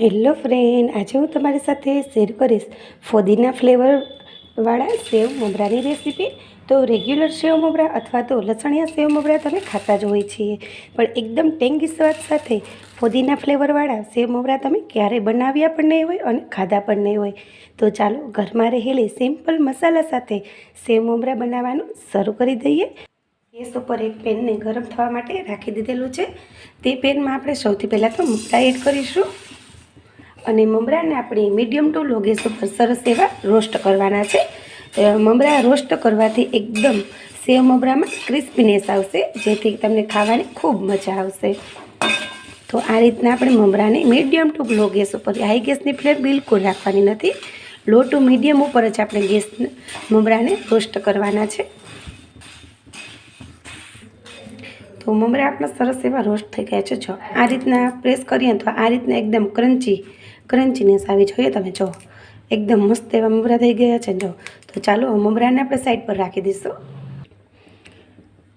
Hello friend આજે હું તમારી સાથે શેર કરીશ ફોદીના ફ્લેવરવાળા સેવ મમરાની રેસીપી તો રેગ્યુલર સેવ મમરા અથવા તો લસણિયા સેવ મમરા તમે ખાતા જ હોય છીએ. પણ એકદમ ટેંગી સ્વાદ સાથે ફોદીના ફ્લેવરવાળા સેવ મમરા તમે ક્યારેય બનાવ્યા પણ નહીં હોય અને ખાધા પણ નહીં હોય. તો ચાલો ઘરમાં રહેલી સિમ્પલ મસાલા સાથે સેવ મમરા બનાવવાનું શરૂ કરી દઈએ. ગેસ ઉપર એક પેનને ગરમ થવા માટે રાખી દીધેલું છે. તે પેનમાં આપણે સૌથી પહેલાં તો મમરા એડ કરીશું. અને મમરાને આપણે મીડિયમ ટુ લો ગેસ ઉપર સરસ એવા રોસ્ટ કરવાના છે. મમરા રોસ્ટ કરવાથી એકદમ સેવ મમરામાં ક્રિસ્પીનેસ આવશે, જેથી તમને ખાવાની ખૂબ મજા આવશે. તો આ રીતના આપણે મમરાને મીડિયમ ટુ લો ગેસ ઉપર હાઈ ગેસની ફ્લેમ બિલકુલ રાખવાની નથી. લો ટુ મીડિયમ ઉપર જ આપણે ગેસ મમરાને રોસ્ટ કરવાના છે. તો મમરા આપણા સરસ એવા રોસ્ટ થઈ ગયા છે. જો આ રીતના પ્રેસ કરીએ તો આ રીતના એકદમ ક્રન્ચી ક્રન્ચીનેસ આવી જોઈએ તમે, જો. એકદમ મસ્ત એવા મમરા થઈ ગયા છે, જો. તો ચાલો મમરાને આપણે સાઈડ પર રાખી દઈશું.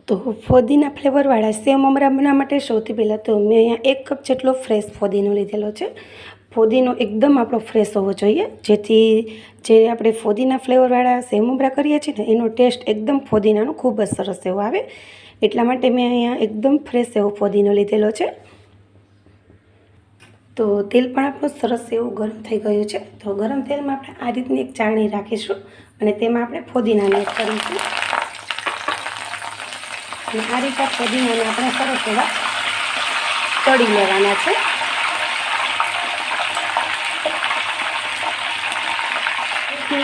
તો ફોદીના ફ્લેવરવાળા સેવ મમરા બનાવવા માટે સૌથી પહેલાં તો મેં અહીંયા એક કપ જેટલો ફ્રેશ ફોદીનો લીધેલો છે. ફોદીનો એકદમ આપણો ફ્રેશ હોવો જોઈએ. જેથી જે આપણે ફોદીના ફ્લેવરવાળા સેવ મમરા કરીએ છીએ ને, એનો ટેસ્ટ એકદમ ફોદીનાનો ખૂબ જ સરસ એવો આવે. એટલા માટે મેં અહીંયા એકદમ ફ્રેશ એવો ફોદીનો લીધેલો છે. તો તેલ પણ આપણું સરસ એવું ગરમ થઈ ગયું છે. તો ગરમ તેલમાં આપણે આ રીતની એક ચાળણી રાખીશું અને તેમાં આપણે ફોદીનાને એડ કરીશું. અને આ રીતે ફોદીનાને આપણે સરસ એવા તળી લેવાના છે.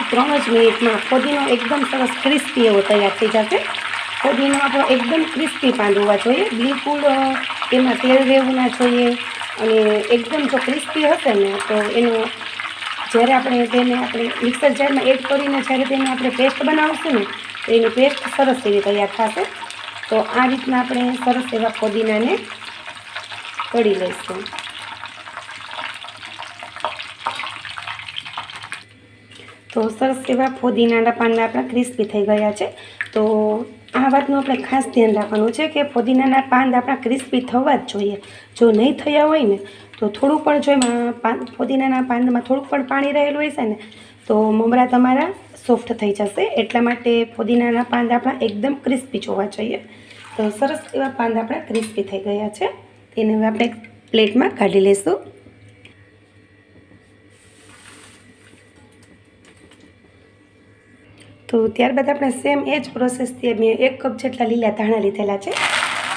ત્રણ જ મિનિટમાં ફોદીનો એકદમ સરસ ક્રિસ્પી એવો તૈયાર થઈ જશે. ફોદીનો આપણો એકદમ ક્રિસ્પી પાંદ હોવા જોઈએ. બિલકુલ તેમાં તેલ રહેવું ના જોઈએ. અને એકદમ જો ક્રિસ્પી હશે ને, તો એનો જ્યારે આપણે તેને આપણે મિક્સર જારમાં એડ કરીને જ્યારે તેને આપણે પેસ્ટ બનાવશું ને, તો એની પેસ્ટ સરસ એવી તૈયાર થશે. તો આ રીતના આપણે સરસ એવા ફોદીનાને તળી લઈશું. તો સરસ એવા ફોદીનાના પાનના આપણા ક્રિસ્પી થઈ ગયા છે. તો આ વાતનું આપણે ખાસ ધ્યાન રાખવાનું છે કે ફુદીનાના પાન આપણા ક્રિસ્પી થવા જ જોઈએ. જો નહીં થયા હોય ને, તો થોડું પણ જો એમાં પાન ફુદીનાના પાનમાં થોડુંક પણ પાણી રહેલું હશે ને, તો મમરા તમારા સોફ્ટ થઈ જશે. એટલા માટે ફુદીનાના પાન આપણા એકદમ ક્રિસ્પી જોવા જોઈએ. તો સરસ એવા પાન આપણા ક્રિસ્પી થઈ ગયા છે. તેને હવે આપણે પ્લેટમાં કાઢી લઈશું. તો ત્યારબાદ આપણે સેમ એ જ પ્રોસેસથી મેં એક કપ જેટલા લીલા ધાણા લીધેલા છે,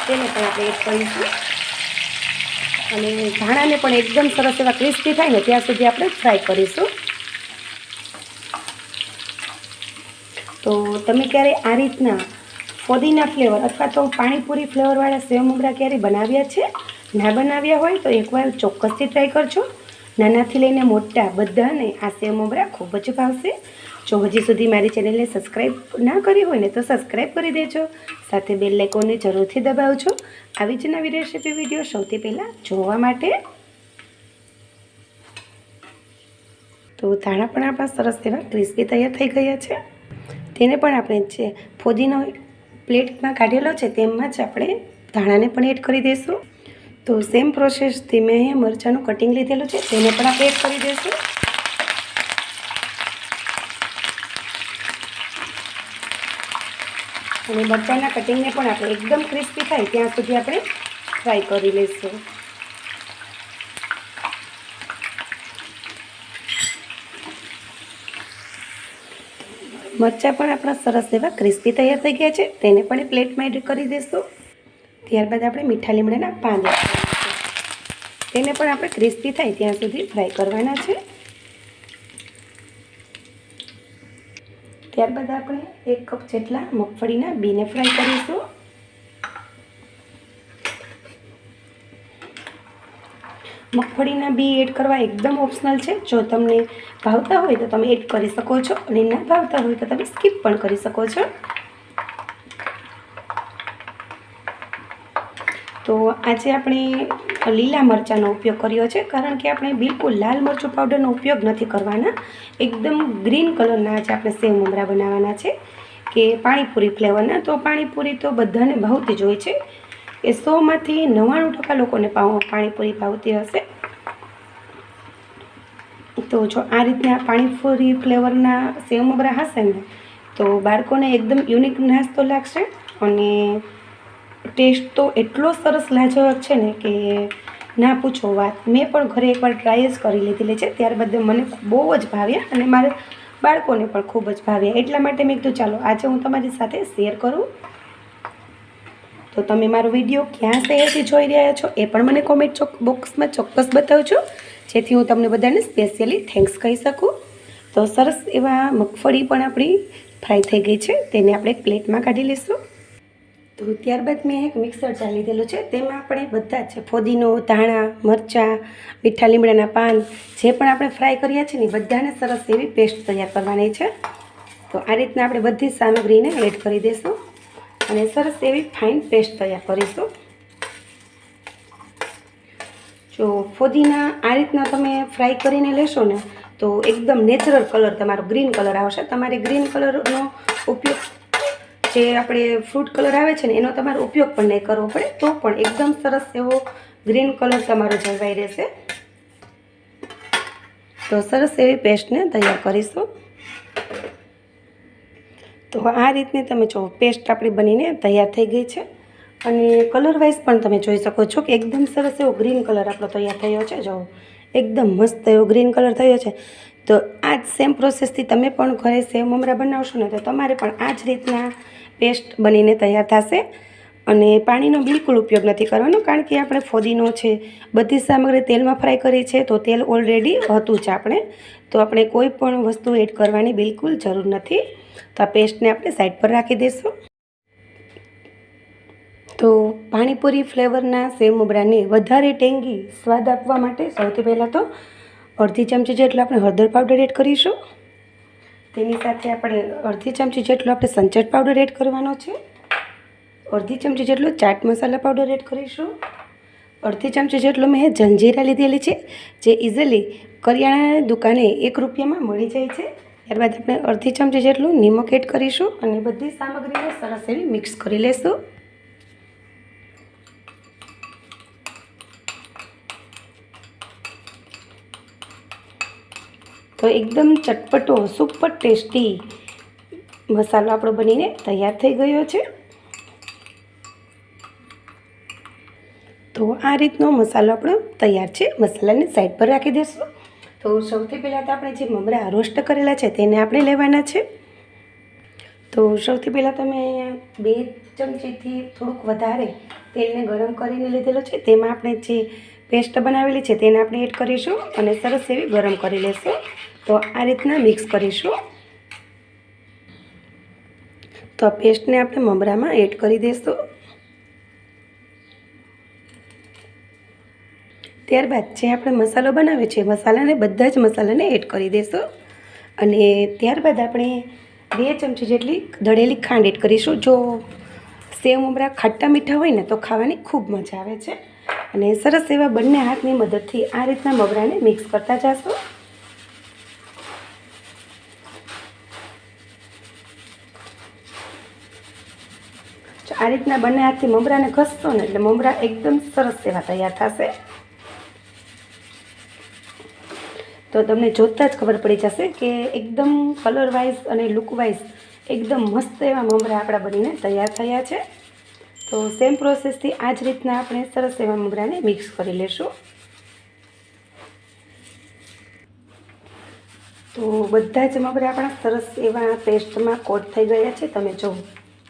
તેને પણ આપણે એડ કરીશું. અને ધાણાને પણ એકદમ સરસ એવા ક્રિસ્પી થાય ને ત્યાં સુધી આપણે ફ્રાય કરીશું. તો તમે ક્યારે આ રીતના ફોદીના ફ્લેવર અથવા તો પાણીપુરી ફ્લેવરવાળા સેવ મમરા ક્યારે બનાવ્યા છે, ના બનાવ્યા હોય તો એકવાર ચોક્કસથી ટ્રાય કરજો. નાનાથી લઈને મોટા બધાને આ સેવ મમરા ખૂબ જ ભાવશે. જો હજી સુધી મારી ચેનલને સબસ્ક્રાઈબ ના કરી હોય ને તો સબસ્ક્રાઈબ કરી દેજો. સાથે બેલ આઇકોનને જરૂરથી દબાવજો. આવી જ નવી રેસીપી વીડિયો સૌથી પહેલાં જોવા માટે. તો ધાણા પણ આપણા સરસ એવા ક્રિસ્પી તૈયાર થઈ ગયા છે. તેને પણ આપણે જે ફોદીનો પ્લેટમાં કાઢેલો છે, તેમાં જ આપણે ધાણાને પણ એડ કરી દઈશું. તો સેમ પ્રોસેસથી મેં અહીંયા મરચાંનું કટિંગ લીધેલું છે, તેને પણ આપણે એડ કરી દઈશું. અને મરચાંના કટિંગને પણ આપણે એકદમ ક્રિસ્પી થાય ત્યાં સુધી આપણે ફ્રાય કરી લઈશું. મરચાં પણ આપણા સરસ એવા ક્રિસ્પી તૈયાર થઈ ગયા છે, તેને પણ પ્લેટમાં એડ કરી દઈશું. ત્યારબાદ આપણે મીઠા લીમડાના પાન તેને પણ આપણે ક્રિસ્પી થાય ત્યાં સુધી ફ્રાય કરવાના છે. ત્યારબાદ આપણે એક કપ જેટલા મગફળીના બીને ફ્રાય કરીશું. મગફળીના બી એડ કરવા એકદમ ઓપ્શનલ છે. જો તમને ભાવતા હોય તો તમે એડ કરી શકો છો અને ના ભાવતા હોય તો તમે સ્કીપ પણ કરી શકો છો. તો આજે આપણે લીલા મરચાંનો ઉપયોગ કર્યો છે, કારણ કે આપણે બિલકુલ લાલ મરચું પાવડરનો ઉપયોગ નથી કરવાના. એકદમ ગ્રીન કલરના આજે આપણે સેવ મમરા બનાવવાના છે, કે પાણીપુરી ફ્લેવરના. તો પાણીપુરી તો બધાને ભાવતી જ હોય છે. એ સોમાંથી નવ્વાણું ટકા લોકોને પાણીપુરી ભાવતી હશે. તો જો આ રીતના પાણીપુરી ફ્લેવરના સેવ મમરા હશે ને, તો બાળકોને એકદમ યુનિક નાસ્તો લાગશે અને ટેસ્ટ તો એટલો સરસ લાજવાબ છે ને કે ના પૂછો વાત. મેં પણ ઘરે એકવાર ટ્રાય જ કરી લીધેલી છે. ત્યારબાદ મને બહુ જ ભાવ્યા અને મારે બાળકોને પણ ખૂબ જ ભાવ્યા. એટલા માટે મેં કીધું, ચાલો, આજે હું તમારી સાથે શેર કરું. તો તમે મારો વીડિયો ક્યાં શહેરથી જોઈ રહ્યા છો એ પણ મને કોમેન્ટ ચોક બોક્સમાં ચોક્કસ બતાવજો. જેથી હું તમને બધાને સ્પેશિયલી થેન્ક્સ કહી શકું. તો સરસ એવા મગફળી પણ આપણી ફ્રાય થઈ ગઈ છે. તેને આપણે પ્લેટમાં કાઢી લઈશું. તો ત્યારબાદ મેં એક મિક્સર જાર લીધેલું છે. તેમાં આપણે બધા જ ફોદીનો, ધાણા, મરચાં, મીઠા લીમડાના પાન જે પણ આપણે ફ્રાય કર્યા છે ને બધાને સરસ એવી પેસ્ટ તૈયાર કરવાની છે. તો આ રીતના આપણે બધી સામગ્રીને એડ કરી દઈશું અને સરસ એવી ફાઇન પેસ્ટ તૈયાર કરીશું. જો ફોદીના આ રીતના તમે ફ્રાય કરીને લેશો ને તો એકદમ નેચરલ કલર તમારો ગ્રીન કલર આવશે. તમારે ગ્રીન કલરનો ઉપયોગ જે આપણે ફ્રૂટ કલર આવે છે ને, એનો તમારે ઉપયોગ પણ નહીં કરવો પડે, તો પણ એકદમ સરસ એવો ગ્રીન કલર તમારો જળવાઈ રહેશે. તો સરસ એવી પેસ્ટને તૈયાર કરીશું. તો આ રીતની તમે જો પેસ્ટ આપણી બનીને તૈયાર થઈ ગઈ છે. અને કલર વાઇઝ પણ તમે જોઈ શકો છો કે એકદમ સરસ એવો ગ્રીન કલર આપણો તૈયાર થયો છે. જો એકદમ મસ્ત એવો ગ્રીન કલર થયો છે. તો આ જ સેમ પ્રોસેસથી તમે પણ ઘરે સેવ મમરા બનાવશો ને, તો તમારે પણ આ જ રીતના પેસ્ટ બનીને તૈયાર થશે. અને પાણીનો બિલકુલ ઉપયોગ નથી કરવાનો, કારણ કે આપણે ફોદીનો છે, બધી સામગ્રી તેલમાં ફ્રાય કરી છે, તો તેલ ઓલરેડી હતું જ આપણે. તો આપણે કોઈ પણ વસ્તુ એડ કરવાની બિલકુલ જરૂર નથી. તો આ પેસ્ટને આપણે સાઈડ પર રાખી દઈશું. તો પાણીપુરી ફ્લેવરના સેવ મમરાને વધારે ટેંગી સ્વાદ આપવા માટે સૌથી પહેલાં તો અડધી ચમચી જેટલો આપણે હળદર પાવડર એડ કરીશું. તેની સાથે આપણે અડધી ચમચી જેટલો આપણે સંચટ પાવડર એડ કરવાનો છે. અડધી ચમચી જેટલો ચાટ મસાલા પાવડર એડ કરીશું. અડધી ચમચી જેટલો મેં જંજીરા લીધેલી છે, જે ઇઝીલી કરિયાણાની દુકાને એક રૂપિયામાં મળી જાય છે. ત્યારબાદ આપણે અડધી ચમચી જેટલું નિમક એડ કરીશું અને બધી સામગ્રીને સરસ એવી મિક્સ કરી લેશું. તો એકદમ ચટપટો, સુપર ટેસ્ટી મસાલો આપણો બનીને તૈયાર થઈ ગયો છે. તો આ રીતનો મસાલો આપણો તૈયાર છે. મસાલાને સાઈડ પર રાખી દઈશું તો સૌથી પહેલાં તો આપણે જે મમરા રોસ્ટ કરેલા છે તેને આપણે લેવાના છે. તો સૌથી પહેલાં તમે અહીંયા બે ચમચીથી થોડુંક વધારે તેલને ગરમ કરીને લીધેલો છે. તેમાં આપણે જે પેસ્ટ બનાવેલી છે તેને આપણે એડ કરીશું અને સરસ એવી ગરમ કરી લઈશું તો આ રીતના મિક્સ કરીશું. તો પેસ્ટને આપણે મમરામાં એડ કરી દઈશું ત્યારબાદ જે આપણે મસાલો બનાવ્યો છે, મસાલાને બધા જ મસાલાને એડ કરી દઈશું અને ત્યારબાદ આપણે બે ચમચી જેટલી દળેલી ખાંડ એડ કરીશું. જો સેવ મમરા ખાટા મીઠા હોય ને, તો ખાવાની ખૂબ મજા આવે છે. અને સરસ એવા બંને હાથની મદદથી આ રીતના મમરાને મિક્સ કરતા જશો. આ રીતના બંને હાથથી મમરાને ઘસશો ને એટલે મમરા એકદમ સરસ એવા તૈયાર થશે. તો તમને જોતાં જ ખબર પડી જશે કે એકદમ કલર વાઇઝ અને લુક વાઇઝ એકદમ મસ્ત એવા મમરા આપણા બનીને તૈયાર થયા છે. તો સેમ પ્રોસેસથી આ જ રીતના આપણે સરસ એવા મમરાને મિક્સ કરી લેશું. તો બધા જ મમરા આપણા સરસ એવા પેસ્ટમાં કોટ થઈ ગયા છે. તમે જુઓ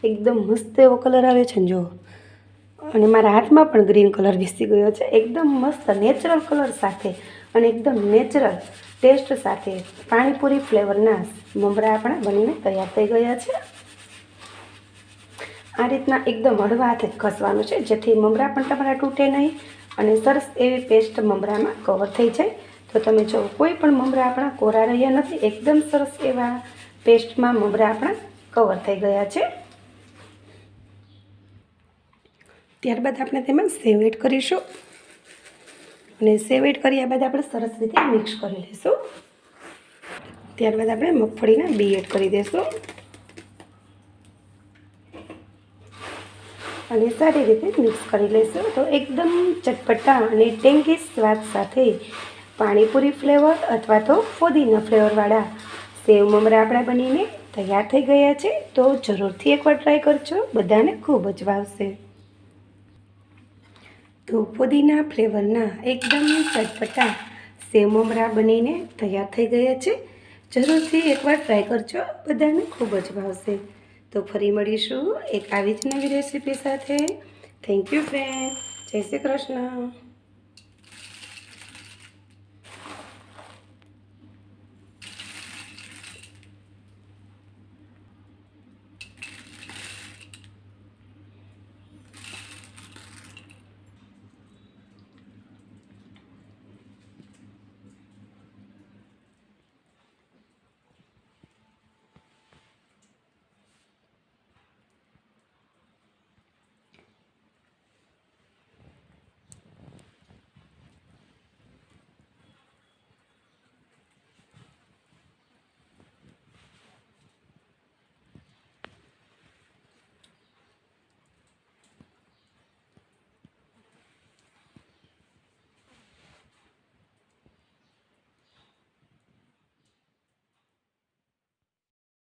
એકદમ મસ્ત એવો કલર આવે છે ને જો. અને મારા હાથમાં પણ ગ્રીન કલર બેસી ગયો છે. એકદમ મસ્ત નેચરલ કલર સાથે અને એકદમ નેચરલ ટેસ્ટ સાથે પાણીપુરી ફ્લેવરના મમરા આપણા બનીને તૈયાર થઈ ગયા છે. આ રીતના એકદમ હળવા હાથે ઘસવાનું છે. જેથી મમરા પણ તમારા તૂટે નહીં અને સરસ એવી પેસ્ટ મમરામાં કવર થઈ જાય. તો તમે જો કોઈ પણ મમરા આપણા કોરા રહ્યા નથી, એકદમ સરસ એવા પેસ્ટમાં મમરા આપણા કવર થઈ ગયા છે. ત્યારબાદ આપણે તેમાં સેવ એડ કરીશું. અને સેવ એડ કર્યા બાદ આપણે સરસ રીતે મિક્સ કરી લઈશું ત્યારબાદ આપણે મગફળીના બી એડ કરી દઈશું અને સારી રીતે મિક્સ કરી લઈશું તો એકદમ ચટપટા અને ટેંગી સ્વાદ સાથે પાણીપુરી ફ્લેવર અથવા તો ફોદીના ફ્લેવરવાળા સેવ મમરા આપણા બનીને તૈયાર થઈ ગયા છે. તો જરૂરથી એકવાર ટ્રાય કરજો. બધાને ખૂબ જ ભાવશે. તો ફુદીના ફ્લેવરના એકદમ ચટપટા સેવ મમરા બનીને તૈયાર થઈ ગયા છે. જરૂરથી એકવાર ટ્રાય કરજો, બધાને ખૂબ જ ભાવશે. તો ફરી મળીશું એક આવી જ નવી રેસીપી સાથે. થેન્ક યુ ફ્રેન્ડ જય શ્રી કૃષ્ણ.